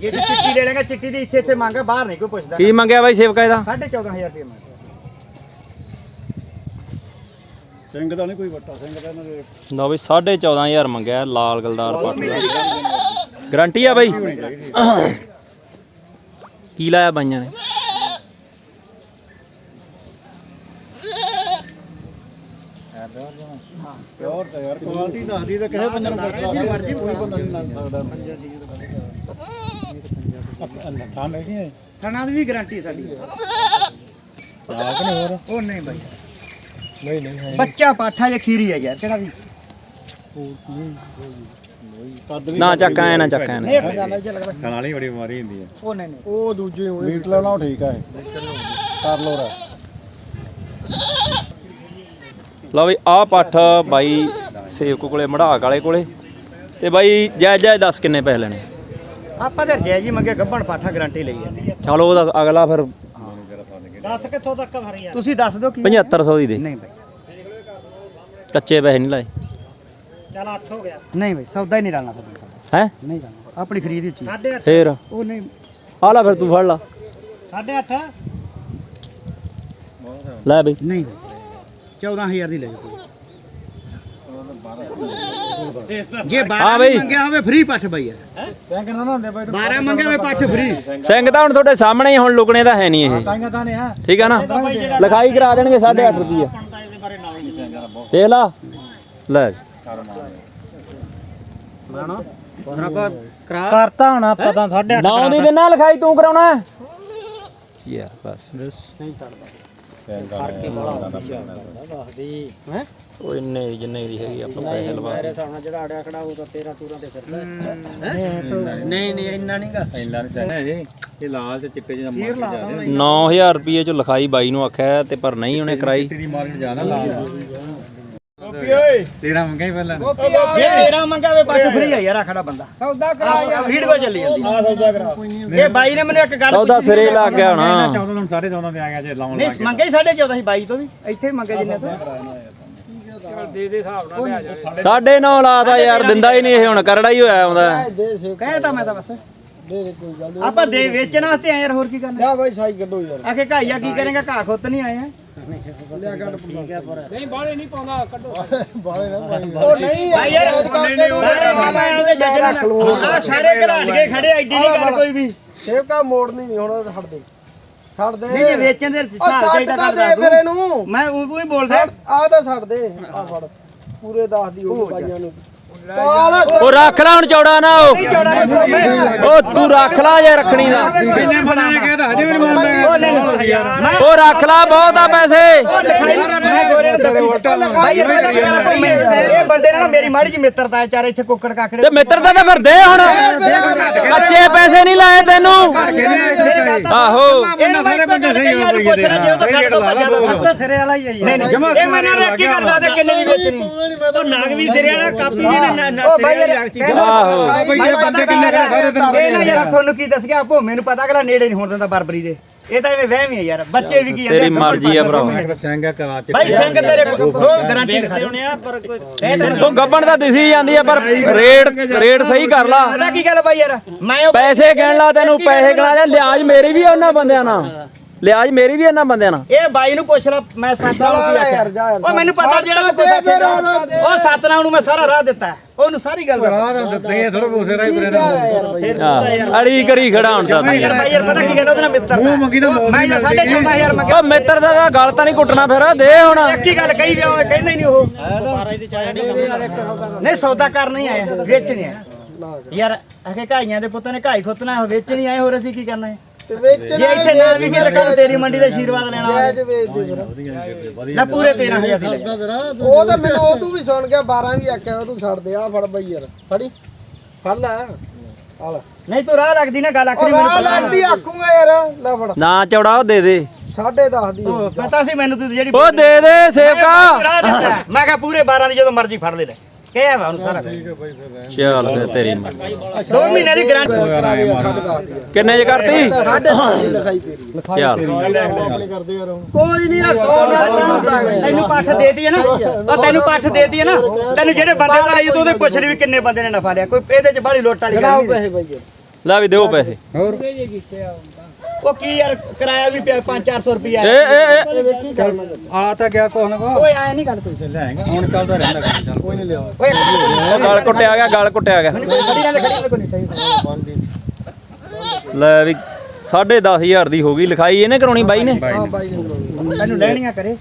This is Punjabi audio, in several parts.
ਜੇ ਤੂੰ ਚਿੱਟੀ ਲੈ ਲੇਗਾ ਚਿੱਟੀ ਦੀ ਇੱਥੇ ਇੱਥੇ ਮੰਗ ਬਾਹਰ ਨਹੀਂ ਕੋਈ ਪੁੱਛਦਾ। ਕੀ ਮੰਗਿਆ ਬਾਈ ਸੇਵਕਾ ਇਹਦਾ? 14500 ਰੁਪਏ ਮੰਗ ਸਿੰਘ ਦਾ ਨਹੀਂ ਕੋਈ ਵੱਟਾ ਸਿੰਘ ਦਾ ਇਹਨਾਂ ਦੇ ਲਓ ਬਈ 14500 ਮੰਗਿਆ ਲਾਲ ਗਲਦਾਰ ਪੱਟ ਗਾਰੰਟੀ ਆ ਬਾਈ। ਕੀ ਲਾਇਆ ਬਾਈਆਂ ਨੇ? ਪਿਓਰ ਤਾਂ ਯਾਰ ਕੁਆਲਿਟੀ ਦੱਸਦੀ ਤਾਂ ਕਿਸੇ ਬੰਦੇ ਨੂੰ ਪੁੱਛ ਮਰਜ਼ੀ ਕੋਈ ਬੰਦਾ ਨਹੀਂ ਲੱਗ ਸਕਦਾ ਥਾਂ ਲੈ ਕੇ ਥਣਾ ਦੀ ਵੀ ਗਾਰੰਟੀ ਸਾਡੀ। ਆਪ ਨੇ ਹੋਰ? ਉਹ ਨਹੀਂ ਬਾਈ। ਨਹੀਂ ਨਹੀਂ ਬੱਚਾ ਪਾਠਾ ਜਾਂ ਖੀਰੀ ਹੈ ਯਾਰ ਕਿਹੜਾ ਵੀ। ਨਾ ਚੱਕ ਐ ਨਾ ਚੱਕ ਐ ਨਾ ਹੈ ਖਾਣ ਵਾਲੀ ਬੜੀ ਬਿਮਾਰੀ ਹੁੰਦੀ ਹੈ। ਉਹ ਨਹੀਂ ਨਹੀਂ। ਉਹ ਦੂਜੇ ਮੀਟ ਲੈਣਾ ਉਹ ਠੀਕ ਹੈ। ਕਰ ਲੋ ਰਾ ਲਓ ਬਈ ਆਹ ਪੱਠ ਬਾਈ ਸੇਵਕ ਕੋਲੇ ਮੜਾਕ ਵਾਲੇ ਕੋਲੇ। ਤੇ ਬਾਈ ਜੈ ਜੈ ਦੱਸ ਕਿੰਨੇ ਪੈਸੇ ਲੈਣੇ? ਆਪਾਂ ਤੇ ਜੈ ਜੀ ਮੰਗੇ ਗੱਬਣ ਪਾਠਾ ਗਾਰੰਟੀ ਲਈ ਜਾਂਦੇ ਚਲੋ ਉਹਦਾ ਅਗਲਾ ਫਿਰ ਦੱਸ ਕਿੱਥੋਂ ਤੱਕ ਭਰੀ ਯਾਰ? ਤੁਸੀਂ ਦੱਸ ਦਿਓ ਕੀ 7500 ਦੀ ਦੇ। ਨਹੀਂ ਬਾਈ। ਕੱਚੇ ਪੈਸੇ ਨਹੀਂ ਲਾਏ। ਚਲ 8 ਹੋ ਗਿਆ। ਨਹੀਂ ਬਾਈ ਸੌਦਾ ਹੀ ਨਹੀਂ ਰਲਣਾ ਸਾਡਾ ਹੈ? ਨਹੀਂ ਰਲਣਾ। ਆਪਣੀ ਖਰੀਦ ਹੀ। ਚੀਜ਼ 8.5 ਫੇਰ? ਉਹ ਨਹੀਂ। ਆ ਲੈ ਫਿਰ ਤੂੰ ਫੜ ਲਾ। 8.5 ਲੈ ਬਈ। ਨਹੀਂ ਬਾਈ। 14000 ਦੀ ਲੈ ਜਾਓ ਜੇ 12 ਹਾਂ ਬਈ। ਮੰਗਿਆ ਹੋਵੇ ਫ੍ਰੀ ਪੱਠ ਬਾਈ ਯਾਰ। ਸਿੰਘ ਨਾ ਨਾ ਹੁੰਦੇ ਬਾਈ 12 ਮੰਗਿਆ ਹੋਵੇ ਪੱਠ ਫ੍ਰੀ ਸਿੰਘ ਤਾਂ ਹੁਣ ਤੁਹਾਡੇ ਸਾਹਮਣੇ ਹੀ ਹੁਣ ਲੁਕਣੇ ਦਾ ਹੈ ਨਹੀਂ ਇਹ। ਤਾਂ ਨੇ ਆ ਠੀਕ ਹੈ ਨਾ? ਲਿਖਾਈ ਕਰਾ ਦੇਣਗੇ 8.5 ਰੁਪਏ ਦੇਖ ਲਾ। ਲੈ। ਕਰਤਾ ਹੋਣਾ ਪਤਾ ਸਾਡੇ ਨੌ ਦੀ ਦਿਨਾ ਲਿਖਾਈ ਤੂੰ ਕਰਾਉਣਾ? ਹੈ ਯਾ ਬਸ। ਉਹ ਇੰਨੇ ਦੀ ਜਿੰਨੇ ਦੀ ਹੈਗੀ ਆਪਾਂ ਪੈਸੇ ਲਵਾ ਦੇ। ਸਾਹਮਣੇ ਜਿਹੜਾ ਆੜਿਆ ਖੜਾ ਉਹ ਤਾਂ 13 ਤੂਰਾਂ ਤੇ ਫਿਰਦਾ। ਨਹੀਂ ਨਹੀਂ ਇੰਨਾ ਨਹੀਂਗਾ ਇੰਨਾ ਨਹੀਂ ਸਿੰਘ ਜੀ ਇਹ ਲਾਲ ਤੇ ਚਿੱਟੇ ਜਿਹੇ ਮਾਰ ਜਾਂਦੇ 9000 ਰੁਪਏ ਚ ਲਿਖਾਈ ਬਾਈ ਨੂੰ ਆਖਿਆ ਤੇ ਪਰ ਨਹੀਂ ਉਹਨੇ ਕਰਾਈ। ਤੇਰੀ ਮਾਰਕੀਟ ਜਾਣਾ ਲਾਲ। ਤੇਰਾ ਮੰਗਾ ਹੀ ਪਹਿਲਾਂ ਜੇ 13 ਮੰਗਿਆ ਹੋਵੇ ਪੱਠ ਫ੍ਰੀ ਆ ਯਾਰ ਆ ਖੜਾ ਬੰਦਾ। ਸੌਦਾ ਕਰਾ ਵੀਡੀਓ ਚੱਲੀ ਜਾਂਦੀ ਆ। ਸੌਦਾ ਕਰਾ। ਇਹ ਬਾਈ ਨੇ ਮੈਨੂੰ ਇੱਕ ਗੱਲ ਉਹਦਾ ਪੁੱਛੀ ਸਿਰੇ ਲੱਗ ਗਿਆ ਹੋਣਾ 14 ਨੂੰ 14.5 ਤੇ ਆ ਗਿਆ ਜੇ ਲਾਉਣ ਨਹੀਂ ਲੱਗ ਮੰਗੇ ਹੀ 14.5 ਸੀ ਬਾਈ ਤੋਂ ਵੀ। ਇੱਥੇ ਹੀ ਮੰਗੇ ਜਿੰਨੇ ਤੋਂ। ਸਾਢੇ ਨੌ ਲਾਦਾ ਯਾਰ ਦਿੰਦਾ ਹੀ ਨਹੀਂ ਇਹ ਹੁਣ ਕਰੜਾ ਹੀ ਹੋਇਆ ਆਉਂਦਾ। ਕਹਿ ਤਾਂ ਮੈਂ ਤਾਂ ਬਸ। ਆਪਾਂ ਦੇ ਵੇਚਣ ਵਾਸਤੇ ਆਏ ਯਾਰ ਹੋਰ ਕੀ ਕਰਨਾ? ਲਿਆ ਬਾਈ ਸਾਈ ਕੱਢੋ ਯਾਰ। ਆਖੇ ਘਾਈਆ ਕੀ ਕਰੇਗਾ ਘਾਹ ਖੁੱਤ ਨਹੀਂ ਆਏ ਆ। ਲਿਆ ਕੱਢ ਉਹ ਨਹੀਂ ਭਾਈ ਯਾਰ ਸਾਰੇ ਮਾਮਾ ਉਹਦੇ ਜੱਜ ਨਾਲ। ਆ ਸਾਰੇ ਘਰਾਣ ਕੇ ਖੜੇ ਐਡੀ ਨਹੀਂ ਗੱਲ ਕੋਈ ਵੀ। ਸੇਵਕਾ ਮੋੜ ਨਹੀਂ ਹੁਣ ਦੇ। ਛੱਡ ਦੇ। ਨਹੀਂ ਵੇਚਣ ਦੇ ਹਿਸਾਬ ਚਾਹੀਦਾ ਦੇ ਫਿਰ ਇਹਨੂੰ ਮੈਂ ਉਹ ਹੀ ਬੋਲਦਾ। ਆ ਤਾਂ ਛੱਡ ਦੇ। ਆ ਫੜ। ਪੂਰੇ ਦੱਸ ਦੀ ਉਹ ਬਾਈਆਂ ਨੂੰ। ਉਹ ਰੱਖ ਲੈ ਹੁਣ ਚੌੜਾ ਨਾ ਉਹ ਉਹ ਤੂੰ ਰੱਖ ਲੈ ਜੇ ਰੱਖਣੀ ਦਾ ਕਿੰਨੇ ਬੰਦੇ ਨੇ ਕਹਿਤਾ ਹਜੇ ਵੀ ਨਹੀਂ ਮੰਨਦਾ ਉਹ ਰੱਖ ਲੈ ਬਹੁਤ ਆ ਪੈਸੇ ਇਹ ਬੰਦੇ ਨਾਲ ਮੇਰੀ ਮਾੜੀ ਜੀ ਮਿੱਤਰਤਾ ਹੈ ਚਾਰ ਇੱਥੇ ਕੁੱਕੜ ਕਾਕੜੇ ਤੇ ਮਿੱਤਰ ਦਾ ਤਾਂ ਫਿਰ ਦੇ ਹੁਣ ਕੱਚੇ ਪੈਸੇ ਨਹੀਂ ਲਾਏ ਤੈਨੂੰ ਆਹੋ ਇਹਨਾਂ ਸਾਰੇ ਬੰਦੇ ਸਹੀ ਹੋ ਗਏ ਜੇ ਉਹ ਤਾਂ ਕੱਟ ਤੋਂ ਜ਼ਿਆਦਾ ਸਿਰੇ ਵਾਲਾ ਹੀ ਹੈ ਯਾਰ। ਇਹ ਮੈਨਾਂ ਨੇ ਇੱਕ ਹੀ ਗੱਲ ਲਾ ਦੇ ਕਿੰਨੇ ਦੀ ਵੇਚਣੀ ਉਹ ਨਾਗ ਵੀ ਸਿਰੇ ਵਾਲਾ ਕਾਪੀ ਵੀ ਨਾ ਨਾ ਸਿਰੇ ਵਾਲੀ ਰੱਖਤੀ ਆਹੋ। ਬਈ ਇਹ ਬੰਦੇ ਕਿੰਨੇ ਕਰੇ ਸਾਰੇ ਤੈਨੂੰ ਇਹ ਨਾ ਯਾਰ ਤੁਹਾਨੂੰ ਕੀ ਦੱਸ ਗਿਆ ਭੋਮੇ ਨੂੰ ਪਤਾ ਅਗਲਾ ਨੇੜੇ ਨਹੀਂ ਹੋਣ ਦਿੰਦਾ ਬਰਬਰੀ ਦੇ। ਇਹ ਤਾਂ ਐਵੇਂ ਵਹਿਮ ਹੀ ਹੈ ਯਾਰ। ਬੱਚੇ ਵੀ ਕੀ ਜਾਂਦੇ ਤੇਰੀ ਮਰਜ਼ੀ ਆ ਭਰਾ ਸਿੰਘ ਕਰਾ ਚ ਭਾਈ ਸਿੰਘ ਤੇਰੇ ਕੋਲ ਗਾਰੰਟੀ ਲਿਖਾ ਹੋਣੇ ਆ ਪਰ ਕੋਈ ਇਹ ਉਹ ਗੱਬਣ ਤਾਂ ਦਿਸੀ ਜਾਂਦੀ ਆ ਪਰ ਰੇਟ ਰੇਟ ਸਹੀ ਕਰ ਲਾ। ਪਤਾ ਕੀ ਗੱਲ ਬਾਈ ਯਾਰ? ਮੈਂ ਪੈਸੇ ਗਿਣ ਲਾ ਤੈਨੂੰ ਪੈਸੇ ਗਿਣਾ ਲਿਆ ਲਿਆਜ ਮੇਰੀ ਵੀ ਆ ਉਹਨਾਂ ਬੰਦਿਆਂ ਨਾਲ। ਲਿਆਜ ਮੇਰੀ ਵੀ ਇਹਨਾਂ ਬੰਦਿਆਂ ਨਾਲ। ਇਹ ਬਾਈ ਨੂੰ ਪੁੱਛ ਲੈ ਮੈਂ ਸਤਨਾਮ ਨੂੰ ਕੀ ਆਖਿਆ? ਜਾ। ਉਹ ਮੈਨੂੰ ਪਤਾ ਜਿਹੜਾ ਆਖਿਆ ਉਹ ਸਤਨਾਮ ਨੂੰ ਮੈਂ ਸਾਰਾ ਰਾਹ ਦਿੱਤਾ। ਉਹਨੂੰ ਸਾਰੀ ਗੱਲ ਰਾਹ ਤਾਂ ਦਿੱਤੇ ਇਹ ਥੋੜਾ ਬੋਸੇ ਰਾਈ ਬਰੇ ਅੜੀ ਕਰੀ ਖੜਾ ਹੁਣ ਤਾਂ ਯਾਰ ਬਾਈ ਯਾਰ ਪਤਾ ਕੀ ਗੱਲ ਉਹਦੇ ਨਾਲ ਮਿੱਤਰ ਮੂੰਹ ਮੰਗੀ ਤਾਂ ਮੈਂ ਤਾਂ ਚੌਦਾਂ ਹਜ਼ਾਰ ਮੰਗਿਆ। ਉਹ ਮਿੱਤਰ ਦਾ ਤਾਂ ਗੱਲ ਤਾਂ ਨਹੀਂ ਕੁੱਟਣਾ ਫਿਰ ਦੇ ਹੁਣ। ਹੀ ਗੱਲ ਕਹੀ ਜਾਓ ਕਹਿੰਦਾ ਹੀ ਨਹੀਂ ਉਹ। ਨਹੀਂ ਸੌਦਾ ਕਰਨ ਨਹੀਂ ਆਇਆ ਵੇਚਣ ਆਇਆ ਯਾਰ ਅਖੇ ਘਾਈਆਂ ਦੇ ਪੁੱਤਾਂ ਨੇ ਘਾਈ ਖੁੱਤਣਾ ਵੇਚਣ ਹੀ ਆਏ ਹੋਰ ਅਸੀਂ ਕੀ ਕਰਨਾ ਹੈ? ਤੇ ਵੇਚ ਜੇ ਇੱਥੇ ਨਾ ਵੀ ਕਿਤੇ ਕੱਲ ਤੇਰੀ ਮੰਡੀ ਦਾ ਆਸ਼ੀਰਵਾਦ ਲੈਣਾ ਹੋਵੇ ਜਾਇਜ਼ ਵੇਚ ਦੇ ਫਿਰ। ਲੈ ਪੂਰੇ 13000 ਦੀ ਲੈ। ਉਹ ਤਾਂ ਮੈਨੂੰ ਉਹ ਤੂੰ ਵੀ ਸੁਣ ਗਿਆ 12 ਵੀ ਆਖਿਆ ਉਹ ਤੂੰ ਛੱਡ ਦੇ ਆ ਫੜ ਬਾਈ ਯਾਰ। ਫੜੀ। ਫੜ ਲੈ। ਆ ਲੈ। ਨਹੀਂ ਤੂੰ ਰਾਹ ਲੱਗਦੀ ਨਾ ਗੱਲ ਆਖਰੀ ਮੈਨੂੰ ਰਾਹ ਪਤਾ। ਲੱਗਦੀ ਆਖੂਗਾ ਯਾਰ। ਲੈ ਫੜ। ਨਾ ਚੌੜਾ ਉਹ ਦੇ ਦੇ। ਸਾਢੇ 10 ਦੀ ਉਹ ਪਤਾ ਸੀ ਮੈਨੂੰ ਤੂੰ ਜਿਹੜੀ ਉਹ ਦੇ ਦੇ ਸੇਵਕਾ। ਦਿੱਤਾ ਮੈਂ ਕਿਹਾ ਪੂਰੇ 12 ਦੀ ਜਦੋਂ ਮਰਜ਼ੀ ਫੜ ਲੈ ਲੈ। ਵਾ ਉਹਨੂੰ ਸਾਰਾ। ਚੱਲ ਫਿਰ ਤੇਰੀ। ਦੋ ਮਹੀਨੇ ਦੀ ਗਾਰੰਟੀ ਕਿੰਨੇ ਚ ਕਰਤੀ? ਸਾਢੇ ਦਸ ਦੀ ਲਿਖਾਈ ਤੇਰੀ। ਚੱਲ। ਆਪਣੇ ਕਰਦੇ ਯਾਰ ਹੁਣ। ਕੋਈ ਨਹੀਂ ਯਾਰ 100 ਨਾਲ ਨਹੀਂ ਹੁੰਦਾ ਗਾ। ਤੈਨੂੰ ਪੱਠ ਦੇਤੀ ਹੈ ਨਾ। ਉਹ ਤੈਨੂੰ ਪੱਠ ਦੇਤੀ ਹੈ ਨਾ। ਤੈਨੂੰ ਜਿਹੜੇ ਬੰਦੇ ਦਾ ਆਈ ਤੂੰ ਉਹਦੇ ਪੁੱਛ ਲਈ ਵੀ ਕਿੰਨੇ ਬੰਦੇ ਨੇ ਨਫਾ ਲਿਆ। ਕੋਈ ਇਹਦੇ ਚ ਬਾਹਲੀ ਲੋਟ ਵਾਲੀ ਗੱਲ ਕਢਾਓ ਨਹੀਂ। ਪੈਸੇ ਬਾਈ। ਯਾਰ ਲੈ ਵੀ ਦਿਓ ਪੈਸੇ। ਉਹ ਕੀ ਯਾਰ ਕਿਰਾਇਆ ਵੀ ਪਿਆ 5-400 ਰੁਪਿਆ ਏ ਏ ਏ ਚੱਲ ਆ ਤਾਂ ਗਿਆ ਕੋਹ ਨਾ ਕੋ ਓਏ ਆਇਆ ਨਹੀਂ ਗੱਲ ਕੋਈ ਲੈਂਗਾ ਹੁਣ ਚੱਲਦਾ ਰਹਿੰਦਾ ਕੰਮ ਚੱਲ। ਕੋਈ ਨਹੀਂ ਲਿਆ ਓਏ ਉਹ ਗਲ ਕੁੱਟਿਆ ਗਿਆ ਗਲ ਕੁੱਟਿਆ ਗਿਆ। ਖੜੀ ਗੱਲ ਖੜੀ ਕੋਈ ਨਹੀਂ ਚਾਹੀਦਾ। ਲੈ ਵੀ 10500 ਦੀ ਹੋ ਗਈ। ਲਿਖਾਈ ਇਹਨੇ ਕਰਾਉਣੀ ਬਾਈ ਨੇ? ਹਾਂ ਬਾਈ ਨੇ। ਤੈਨੂੰ ਲੈਣੀਆਂ ਕਰੇ।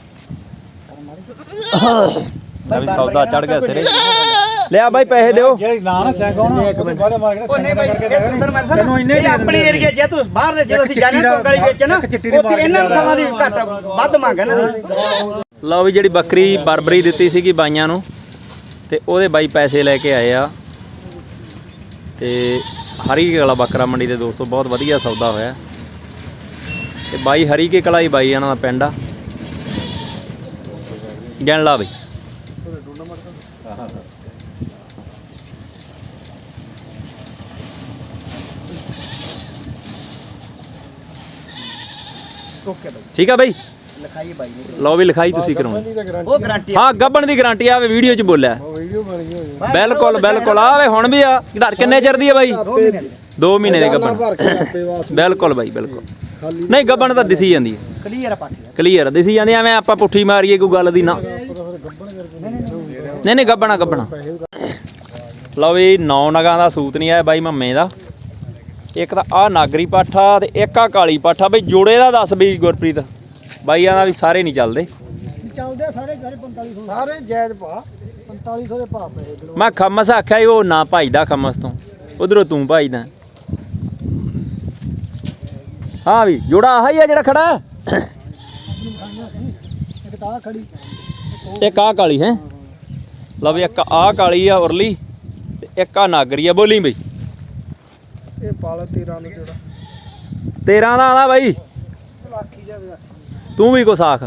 ਲੈ ਵੀ ਸੌਦਾ ਚੜ ਗਿਆ ਸਿਰੇ। ਲਿਆ ਬਾਈ ਪੈਸੇ ਦਿਓ। ਜੇ ਨਾ ਨਾ ਸੈਂਕ ਹੋਣਾ ਇੱਕ ਮਿੰਟ। ਬਾਰੇ ਮਾਰ ਕੇ ਉਹ ਨਹੀਂ ਬਾਈ ਕਰਕੇ ਇਹ ਤੈਨੂੰ ਮੈਂ ਦੱਸਾਂ ਤੈਨੂੰ ਇੰਨੇ ਇਹ ਆਪਣੀ ਏਰੀਆ ਜੇ ਤੂੰ ਬਾਹਰ ਨੇ ਜਦੋਂ ਅਸੀਂ ਜਾਣੇ ਤੋਂ ਗਲੀ ਵਿੱਚ ਨਾ ਇੱਕ ਚਿੱਟੀ ਦੀ ਉੱਥੇ ਮਾਰ ਕੇ ਇਹਨਾਂ ਨੂੰ ਸਮਾਂ ਦੀ ਘੱਟ ਵੱਧ ਮੰਗ ਹੈ ਨਾ ਲਓ ਵੀ ਜਿਹੜੀ ਬੱਕਰੀ ਬਰਬਰੀ ਦਿੱਤੀ ਸੀਗੀ ਬਾਈਆਂ ਨੂੰ ਤੇ ਉਹਦੇ ਬਾਈ ਪੈਸੇ ਲੈ ਕੇ ਆਏ ਆ। ਤੇ ਹਰੀ ਕੇ ਕਲਾ ਬੱਕਰਾ ਮੰਡੀ ਦੇ ਦੋਸਤੋ ਬਹੁਤ ਵਧੀਆ ਸੌਦਾ ਹੋਇਆ। ਤੇ ਬਾਈ ਹਰੀ ਕੇ ਕਲਾ ਹੀ ਬਾਈ ਇਹਨਾਂ ਦਾ ਪਿੰਡ ਆ। ਗਿਣ ਲਾ ਬਈ। ਓਕੇ ਬਾਈ। ਠੀਕ ਆ ਬਾਈ? ਲਿਖਾਈ ਬਾਈ ਨੇ। ਲਓ ਵੀ ਲਿਖਾਈ ਤੁਸੀਂ ਕਰਾਉਣੀ। ਉਹ ਗਾਰੰਟੀ ਹਾਂ ਗੱਬਣ ਦੀ ਗਾਰੰਟੀ ਆਵੇ ਵੀਡੀਓ 'ਚ ਬੋਲਿਆ। ਵੀਡੀਓ ਬਣੀ ਹੋਈ ਬਿਲਕੁਲ ਬਿਲਕੁਲ। ਆਵੇ ਹੁਣ ਵੀ ਆ। ਘਰ ਕਿੰਨੇ ਚਿਰ ਦੀ ਆ ਬਾਈ? 2 ਮਹੀਨੇ ਦੀ। ਗੱਬਣ। ਬਿਲਕੁਲ ਬਾਈ ਬਿਲਕੁਲ। ਨਹੀਂ ਗੱਬਣ ਤਾਂ ਦਿਸੀ ਜਾਂਦੀ ਹੈ। ਕਲੀਅਰ ਆ ਪਾਠ ਕਲੀਅਰ ਦਿਸੀ ਜਾਂਦੀ ਐਵੇਂ ਆਪਾਂ ਪੁੱਠੀ ਮਾਰੀਏ ਕੋਈ ਗੱਲ ਦੀ ਨਾ। ਨਹੀਂ ਨਹੀਂ ਗੱਬਣਾ ਗੱਬਣਾ। ਲਓ ਵੀ ਨੌ ਨਗਾਂ ਦਾ ਸੂਤ ਨਹੀਂ ਆਇਆ ਬਾਈ ਮੰਮੇ ਦਾ। ਇੱਕ ਤਾਂ ਆ ਨਾਗਰੀ ਪਾਠਾ ਤੇ ਇੱਕ ਆ ਕਾਲੀ ਪਾਠਾ ਬਈ ਜੋੜੇ ਦਾ ਦੱਸ ਬਈ ਗੁਰਪ੍ਰੀਤ। ਬਾਈਆਂ ਦਾ ਵੀ ਸਾਰੇ ਨਹੀਂ ਚੱਲਦੇ। ਚੱਲਦੇ ਸਾਰੇ ਘਰੇ 4500 ਸਾਰੇ ਜਾਇਜ਼ ਪਾ। 4500 ਦੇ ਪਾ ਪਏ ਮੈਂ ਖਮਸ ਆਖਿਆ ਉਹ ਨਾ ਭਾਈਦਾ ਖਮਸ ਤੋਂ। ਉਧਰੋਂ ਤੂੰ ਭਾਈਦਾ। ਹਾਂ ਵੀ ਜੋੜਾ ਆਹ ਹੀ ਆ ਜਿਹੜਾ ਖੜਾ। ਇੱਕ ਤਾਂ ਖੜੀ। ਇੱਕ ਆ ਕਾਲੀ ਹੈ। ਲਓ ਵੀ ਇੱਕ ਆ ਕਾਲੀ ਆ ਉਰਲੀ ਤੇ ਇੱਕ ਆ ਨਾਗਰੀ ਆ। ਬੋਲੀ ਬਈ। ਇਹ ਪਾਲਾ 13 ਨੂੰ ਜਿਹੜਾ। 13 ਦਾ ਆਲਾ ਬਾਈ। ਲੱਖੀ ਜਾਵੇ ਤੂੰ ਵੀ ਕੁਛ ਆਖ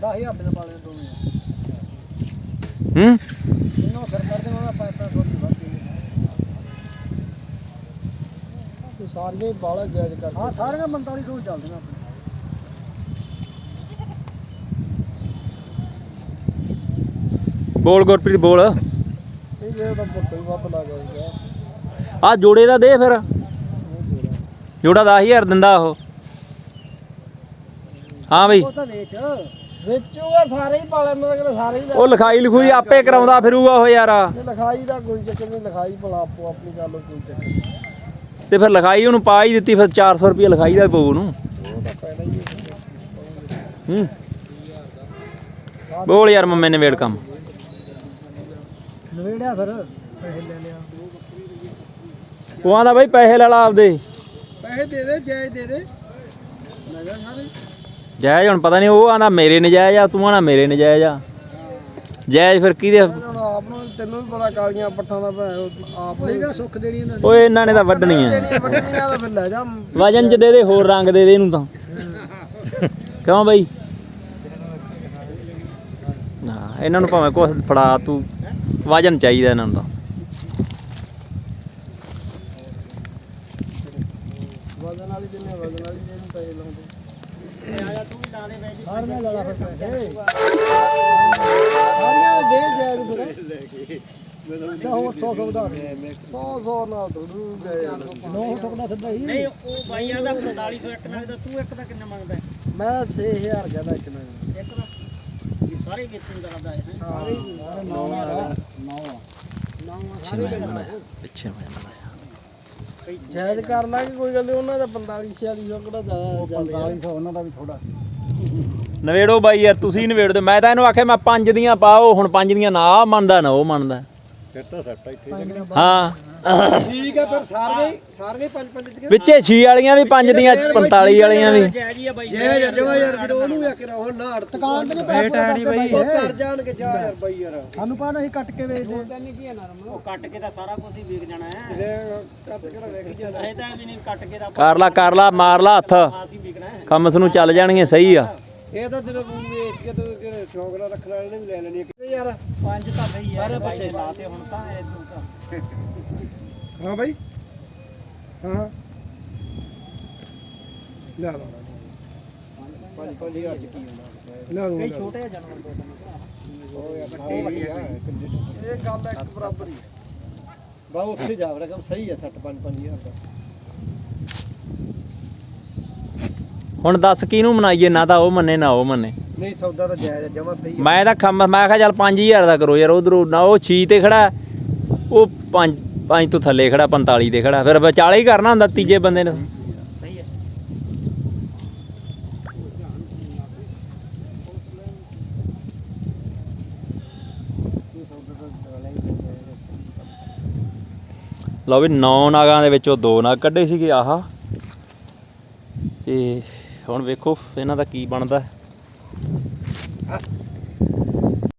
10000 ਦੇ ਪਾਲੇ ਤੋਂ ਹੂੰ? ਇਹਨੂੰ ਫਿਰ ਕਰਦੇ ਹਾਂ ਆਪਾਂ ਇਦਾਂ ਥੋੜੀ ਵੱਧਦੀ ਤੇ ਸਾਰੀਆਂ ਹੀ ਬਾਲਾ ਜਾਇਜ਼ ਕਰ ਹਾਂ ਸਾਰੀਆਂ 4500 ਚੱਲਦੀਆਂ ਆਪਣੇ ਬੋਲ ਗੁਰਪ੍ਰੀਤ ਬੋਲ। ਜੇ ਤਾਂ ਪੁੱਟੋ ਹੀ ਵੱਧ ਲੱਗ ਗਿਆ ਆ ਜੋੜੇ ਦਾ ਦੇ ਫਿਰ। ਜੋੜਾ 10000 ਦਿੰਦਾ ਉਹ। ਹਾਂ ਬਈ। ਉਹ ਤਾਂ ਵੇਚ ਵੇਚੂਗਾ ਸਾਰੇ ਹੀ ਪਾਲੇ ਮੈਂ ਕਹਿੰਦਾ ਸਾਰੇ ਹੀ ਉਹ ਲਿਖਾਈ ਲਿਖੂਈ ਆਪੇ ਕਰਾਉਂਦਾ ਫਿਰੂਗਾ ਉਹ ਯਾਰ। ਲੈ ਲਿਖਾਈ ਦਾ ਕੋਈ ਚੱਕਰ ਨਹੀਂ ਲਿਖਾਈ ਭਲਾ ਆਪੋ ਆਪਣੀ ਗੱਲ ਕੋਈ ਚੱਕਰ ਨਹੀਂ। ਤੇ ਫਿਰ ਲਿਖਾਈ ਉਹਨੂੰ ਪਾ ਹੀ ਦਿੱਤੀ ਫਿਰ 400 ਰੁਪਏ ਲਿਖਾਈ ਦਾ ਪਊ ਉਹਨੂੰ। ਉਹ ਤਾਂ ਪੈਣਾ ਹੀ ਹੈ। ਹੂੰ। ਬੋਲ ਯਾਰ ਮੰਮੇ ਨੇ ਵੇੜ ਕੰਮ। ਨਵੇੜਿਆ ਫਿਰ। ਪੈਸੇ ਲੈ ਲਿਆ। ਉਹ ਆਂਦਾ ਬਈ ਪੈਸੇ ਲੈ ਲਾ ਆਪਦੇ। ਪੈਸੇ ਦੇ ਦੇ ਜਾਇਜ਼ ਦੇ ਦੇ। ਲੈ ਜਾ ਸਾਰੇ। ਜਾਇਜ਼ ਹੁਣ ਪਤਾ ਨਹੀਂ ਉਹ ਆਂਦਾ ਮੇਰੇ ਨਜਾਇਜ਼ ਆ ਤੂੰ ਆਣਾ ਮੇਰੇ ਨਜਾਇਜ਼ ਆ। ਜਾਇਜ਼ ਫਿਰ ਕਿਹਦੇ ਹੁਣ ਆਪ ਨੂੰ ਤੈਨੂੰ ਵੀ ਪਤਾ ਕਾਲੀਆਂ ਪੱਠਾਂ ਦਾ ਭੈ ਆਪ ਨਹੀਂਗਾ ਸੁੱਖ ਦੇਣੀ ਇਹਨਾਂ ਓਏ ਇਹਨਾਂ ਨੇ ਤਾਂ ਵੱਢਣੀਆਂ ਨੇ ਵੱਡੀਆਂ ਤਾਂ ਫਿਰ ਲੈ ਜਾ। ਵਜਨ ਚ ਦੇ ਦੇ ਹੋਰ ਰੰਗ ਦੇ ਦੇ ਇਹਨੂੰ ਤਾਂ। ਕਿਉਂ ਬਈ? ਨਾ ਇਹਨਾਂ ਨੂੰ ਭਾਵੇਂ ਕੁਛ ਫੜਾ ਤੂੰ ਵਜਨ ਚਾਹੀਦਾ ਇਹਨਾਂ ਤਾਂ ਵਜ਼ਨ ਵਾਲੀ ਜਿੰਨੇ ਵਜ਼ਨ ਵਾਲੀ ਜਿਹਨੂੰ ਪੈਸੇ ਲਾਉਂਦੇ। ਸਾਰੀਆਂ ਲੜਾ ਫਿਰ ਪੈਸੇ। ਸਾਰੀਆਂ ਦੇ ਜਾਇਜ਼ ਫਿਰ। ਚਾਹੋ 100 100 ਵਧਾ ਦੇ। 100 100 ਨਾਲ ਥੋੜੂ ਗਏ 9 ਟੁਕੜਾ ਸਿੱਧਾ ਹੀ ਨਹੀਂ ਉਹ ਬਾਈਆਂ ਦਾ 4500 ਇੱਕ ਨਗ ਦਾ ਤੂੰ ਇੱਕ ਦਾ ਕਿੰਨਾ ਮੰਗਦਾ? ਮੈਂ 6000 ਕਹਿੰਦਾ ਇੱਕ ਨਾਲ। ਦਾ ਸਾਰੇ ਵੇਚਣ ਦਾ ਰਦਾ ਹੈ? ਸਾਰੇ ਨੌ ਪਿੱਛੇ ਮੈਂ ਬਣਾਇਆ ਪਿੱਛੇ ਮੈਂ ਬਣਾਇਆ ਜਾਇਜ਼ ਕਰ ਲਾਂਗੇ ਕੋਈ ਗੱਲ ਨਹੀਂ ਉਹਨਾਂ ਦਾ 45 4600 ਕਿਹੜਾ ਜ਼ਿਆਦਾ 4500 ਉਹਨਾਂ ਦਾ ਵੀ ਥੋੜਾ ਨਵੇੜੋ ਬਾਈ ਯਾਰ ਤੁਸੀਂ ਨਵੇੜ ਦਿਓ ਮੈਂ ਤਾਂ ਇਹਨੂੰ ਆਖਿਆ ਮੈਂ ਪੰਜ ਦੀਆਂ ਪਾਓ ਹੁਣ ਪੰਜ ਦੀਆਂ ਨਾ ਮੰਨਦਾ ਨਾ ਉਹ ਮੰਨਦਾ। ਸੈੱਟ ਸੈੱਟ ਇੱਥੇ ਹਾਂ। ਠੀਕ ਹੈ ਫਿਰ ਸਾਰੇ ਸਾਰੇ ਪੰਜ ਪੰਜ ਦੀਆਂ ਵਿੱਚੇ 6 ਵਾਲੀਆਂ ਵੀ ਪੰਜ ਦੀਆਂ 45 ਵਾਲੀਆਂ ਵੀ। ਜੇ ਜਮਾ ਯਾਰ ਜਦੋਂ ਉਹਨੂੰ ਵੀ ਆਖੇ ਉਹ ਨਾ ਦੁਕਾਨ ਤੇ ਨਹੀਂ ਪੈਸੇ ਕਰਦੇ ਬਈ। ਉਹ ਕਰ ਜਾਣਗੇ ਜਾ ਯਾਰ ਬਈ ਯਾਰ। ਸਾਨੂੰ ਪਾ ਨਹੀਂ ਕੱਟ ਕੇ ਵੇਚਦੇ ਤੈਨੂੰ ਕੀ ਹੈ। ਨਰਮ ਉਹ ਕੱਟ ਕੇ ਤਾਂ ਸਾਰਾ ਕੁਝ ਹੀ ਵਿਕ ਜਾਣਾ ਹੈ। ਲੈ ਕੱਟ ਕੇ ਤਾਂ ਵੇਖ ਜਾ ਇਹ ਤਾਂ ਵੀ ਨਹੀਂ ਕੱਟ ਕੇ ਤਾਂ ਕਰ ਲਾ ਕਰ ਲਾ ਮਾਰ ਲਾ ਹੱਥ। ਨੂੰ ਚੱਲ ਜਾਣਗੇ ਸਹੀ ਆ। ਇਹ ਤਾਂ ਜਦੋਂ ਵੇਚ ਕੇ ਤੂੰ ਜਿਹੜੇ ਸ਼ੌਂਕ ਨਾਲ ਰੱਖਣ ਵਾਲੇ ਨੇ ਵੀ ਲੈ ਲੈਣੀ ਕਿ ਯਾਰ ਪੰਜ ਤਾਂ ਲਈ ਸਾਰੇ ਬੱਚੇ ਲਾਤੇ ਹੁਣ ਤਾਂ ਇਹ ਤਾਂ ਹਾਂ ਬਾਈ। ਹਾਂ। ਲੈ ਲਓ। ਪੰਜ ਪੰਜ ਹਜ਼ਾਰ ਚ ਕੀ ਹੁੰਦਾ? ਲੈ ਲਓ ਕਈ ਛੋਟੇ ਆ ਜਾਨਵਰ ਦੋ ਤਿੰਨ ਇਹ ਗੱਲ ਇੱਕ ਬਰਾਬਰ ਹੀ। ਬਾ ਉੱਥੇ ਜਾ ਰਕਮ ਸਹੀ ਹੈ 60 5 5000 ਦਾ। ਹੁਣ ਦੱਸ ਕਿਹਨੂੰ ਮਨਾਈਏ ਨਾ ਤਾਂ ਉਹ ਮੰਨੇ ਨਾ ਉਹ ਮੰਨੇ। ਨਹੀਂ ਸੌਦਾ ਤਾਂ ਜਾਇਜ਼ ਜਮਾ ਸਹੀ ਹੈ ਮੈਂ ਤਾਂ ਖਮ ਮੈਂ ਕਿਹਾ ਚੱਲ 5000 ਦਾ ਕਰੋ ਯਾਰ ਉਧਰੋਂ ਨਾ ਉਹ 6 ਤੇ ਖੜਾ ਉਹ 5 5 ਤੋਂ ਥੱਲੇ ਖੜਾ 45 ਤੇ ਖੜਾ ਫਿਰ ਵਿਚਾਲੇ ਹੀ ਕਰਨਾ ਹੁੰਦਾ ਤੀਜੇ ਬੰਦੇ ਨੇ। ਸਹੀ ਹੈ ਲਓ ਵੀ 9 ਨਾਗਾਂ ਦੇ ਵਿੱਚੋਂ ਦੋ ਨਾਗ ਕੱਢੇ ਸੀਗੇ ਆਹ। ਤੇ ਹੁਣ ਵੇਖੋ ਇਹਨਾਂ ਦਾ ਕੀ ਬਣਦਾ